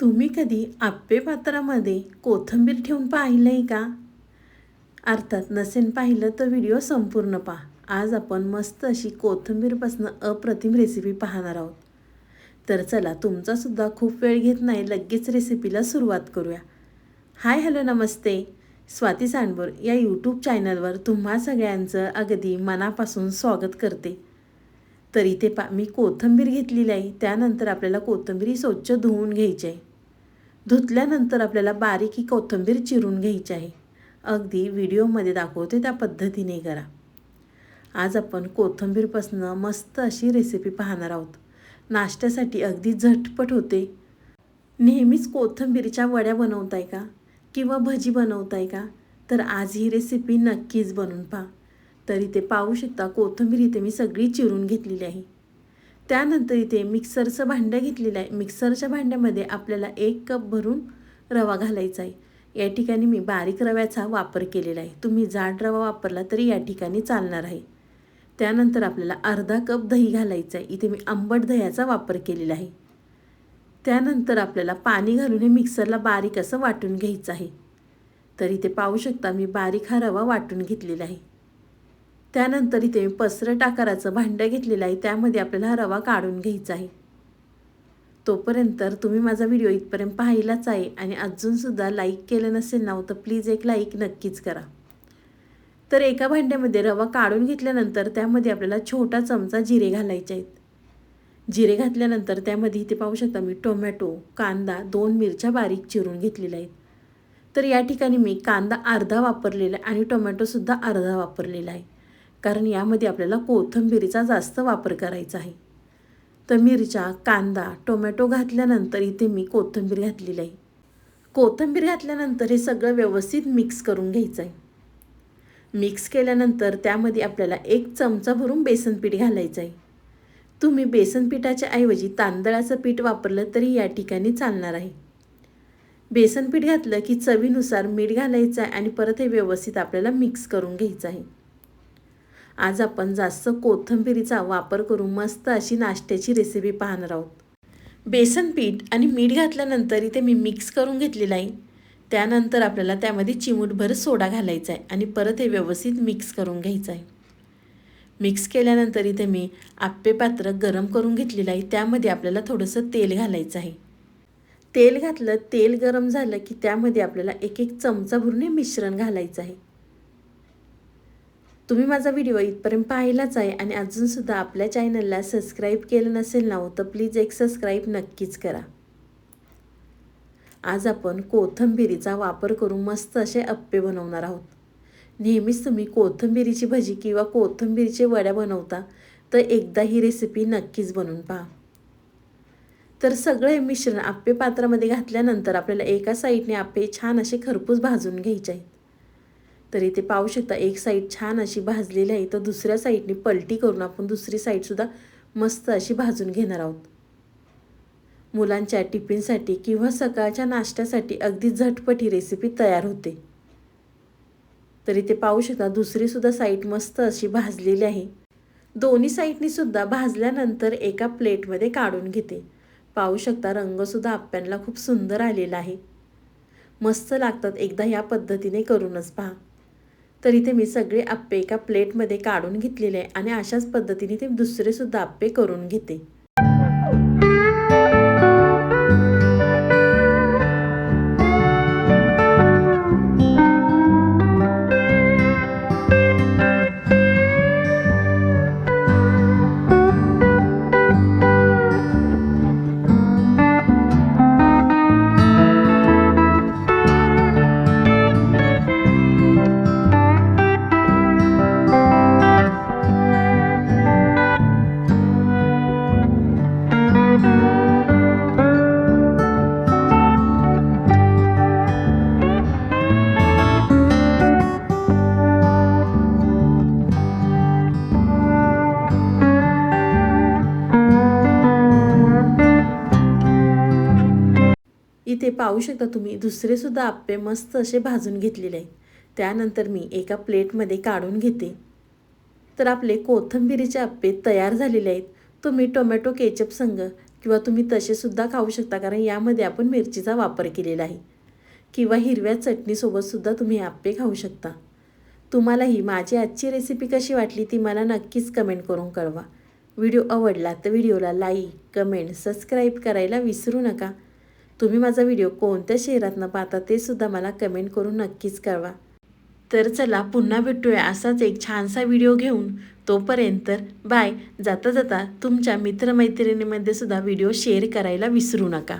तुम्ही कधी आप्पे पात्रामध्ये कोथिंबीर ठेवून पाहिलं आहे का? अर्थात नसेन पाहिलं तर व्हिडिओ संपूर्ण पहा. आज आपण मस्त अशी कोथिंबीरपासून अप्रतिम रेसिपी पाहणार आहोत. तर चला तुमचासुद्धा खूप वेळ घेत नाही लगेच रेसिपीला सुरुवात करूया. हाय हॅलो नमस्ते. स्वाती सांडबोर या यूट्यूब चॅनलवर तुम्हा सगळ्यांचं अगदी मनापासून स्वागत करते. तर इथे पा मी कोथिंबीर घेतलेली आहे त्यानंतर आपल्याला कोथिंबीर स्वच्छ धुवून घ्यायची आहे. धुतल्यानंतर आपल्याला बारीक ही कोथिंबीर चिरून घ्यायची आहे. अगदी व्हिडिओमध्ये दाखवते त्या पद्धतीने करा. आज आपण कोथंबीरपासनं मस्त अशी रेसिपी पाहणार आहोत. नाश्त्यासाठी अगदी झटपट होते. नेहमीच कोथिंबीरच्या वड्या बनवताय का? किंवा भजी बनवताय का? तर आज ही रेसिपी नक्कीच बनवून पहा. तर इथे पाहू शकता कोथिंबीर इथे मी सगळी चिरून घेतलेली आहे. त्यानंतर इथे मिक्सरचं भांडं घेतलेलं आहे. मिक्सरच्या भांड्यामध्ये आपल्याला एक कप भरून रवा घालायचा आहे. या ठिकाणी मी बारीक रव्याचा वापर केलेला आहे. तुम्ही जाड रवा वापरला तरी या ठिकाणी चालणार आहे. त्यानंतर आपल्याला अर्धा कप दही घालायचं आहे. इथे मी आंबट दह्याचा वापर केलेला आहे. त्यानंतर आपल्याला पाणी घालून हे मिक्सरला बारीक असं वाटून घ्यायचं आहे. तर इथे पाहू शकता मी बारीक हा रवा वाटून घेतलेला आहे. त्यानंतर इथे मी पसरट आकाराचं भांडं घेतलेलं आहे. त्यामध्ये आपल्याला हा रवा काढून घ्यायचा आहे. तोपर्यंत तुम्ही माझा व्हिडिओ इथपर्यंत पाहिलाच आहे आणि अजूनसुद्धा लाईक केलं नसेल ना हो, तर प्लीज एक लाईक नक्कीच करा. तर एका भांड्यामध्ये रवा काढून घेतल्यानंतर त्यामध्ये आपल्याला छोटा चमचा जिरे घालायचे आहेत. जिरे घातल्यानंतर त्यामध्ये इथे पाहू शकता मी टोमॅटो कांदा दोन मिरच्या बारीक चिरून घेतलेल्या आहेत. तर या ठिकाणी मी कांदा अर्धा वापरलेला आहे आणि टोमॅटोसुद्धा अर्धा वापरलेला आहे. कारण यामध्ये आपल्याला कोथिंबीरीचा जास्त वापर करायचा आहे. तर मिरच्या कांदा टोमॅटो घातल्यानंतर इथे मी कोथिंबीर घातलेली आहे. कोथिंबीर घातल्यानंतर हे सगळं व्यवस्थित मिक्स करून घ्यायचं आहे. मिक्स केल्यानंतर त्यामध्ये आपल्याला एक चमचा भरून बेसन पीठ घालायचं आहे. तुम्ही बेसन पिठाच्या ऐवजी तांदळाचं पीठ वापरलं तरी या ठिकाणी चालणार आहे. बेसन पीठ घातलं की चवीनुसार मीठ घालायचं आहे आणि परत हे व्यवस्थित आपल्याला मिक्स करून घ्यायचं आहे. आज आपण जास्त कोथिंबिरीचा वापर करून मस्त अशी नाश्त्याची रेसिपी पाहणार आहोत. बेसन पीठ आणि मीठ घातल्यानंतर इथे मी मिक्स करून घेतलेलं आहे. त्यानंतर आपल्याला त्यामध्ये चिमूटभर सोडा घालायचा आहे आणि परत हे व्यवस्थित मिक्स करून घ्यायचं आहे. मिक्स केल्यानंतर इथे मी आप्पे पात्र गरम करून घेतलेलं आहे. त्यामध्ये आपल्याला थोडंसं तेल घालायचं आहे. तेल घातलं तेल गरम झालं की त्यामध्ये आपल्याला एक एक चमचा भरून हे मिश्रण घालायचं आहे. तुम्ही माझा व्हिडिओ इथपर्यंत पाहिलाच आहे आणि अजूनसुद्धा आपल्या चॅनलला सबस्क्राईब केलं नसेल ना हो, तर प्लीज एक सबस्क्राईब नक्कीच करा. आज आपण कोथिंबिरीचा वापर करून मस्त असे अप्पे बनवणार आहोत. नेहमीच तुम्ही कोथंबिरीची भजी किंवा कोथंबिरीचे वड्या बनवता तर एकदा ही रेसिपी नक्कीच बनवून पहा. तर सगळे मिश्रण आप्पे पात्रामध्ये घातल्यानंतर आपल्याला एका साईडने आप्पे छान असे खरपूस भाजून घ्यायचे आहे तर इथे पाहू शकता. एक साईड छान अशी भाजलेली आहे. तर दुसऱ्या साईडने पलटी करून आपण दुसरी साईडसुद्धा मस्त अशी भाजून घेणार आहोत. मुलांच्या टिफिनसाठी किंवा सकाळच्या नाश्त्यासाठी अगदी झटपटी रेसिपी तयार होते. तर इथे पाहू शकता दुसरीसुद्धा साईड मस्त अशी भाजलेली आहे. दोन्ही साईडनी सुद्धा भाजल्यानंतर एका प्लेटमध्ये काढून घेते. पाहू शकता रंगसुद्धा आप्यांना खूप सुंदर आलेला आहे. मस्त लागतात. एकदा ह्या पद्धतीने करूनच पहा. तर इथे मी सगळे आप्पे एका प्लेटमध्ये काढून घेतलेले आहे आणि अशाच पद्धतीने ते दुसरेसुद्धा आप्पे करून घेते. इथे पाहू शकता तुम्ही. दुसरेसुद्धा आप्पे मस्त असे भाजून घेतलेले आहेत. त्यानंतर मी एका प्लेटमध्ये काढून घेते. तर आपले कोथिंबिरीचे आप्पे तयार झालेले आहेत. तुम्ही टोमॅटो केचप संग किंवा तुम्ही तसेसुद्धा खाऊ शकता कारण यामध्ये आपण मिरचीचा वापर केलेला आहे. किंवा हिरव्या चटणीसोबतसुद्धा तुम्ही आप्पे खाऊ शकता. तुम्हाला ही माझी आजची रेसिपी कशी वाटली ती मला नक्कीच कमेंट करून कळवा. व्हिडिओ आवडला तर व्हिडिओला लाईक कमेंट सबस्क्राईब करायला विसरू नका. तुम्ही माझा व्हिडिओ कोणत्या शहरातनं पाहता ते सुद्धा मला कमेंट करून नक्कीच कळवा. तर चला पुन्हा भेटूया असाच एक छानसा व्हिडिओ घेऊन. तोपर्यंत बाय. जाता जाता तुमच्या मित्रमैत्रिणीमध्ये सुद्धा व्हिडिओ शेअर करायला विसरू नका.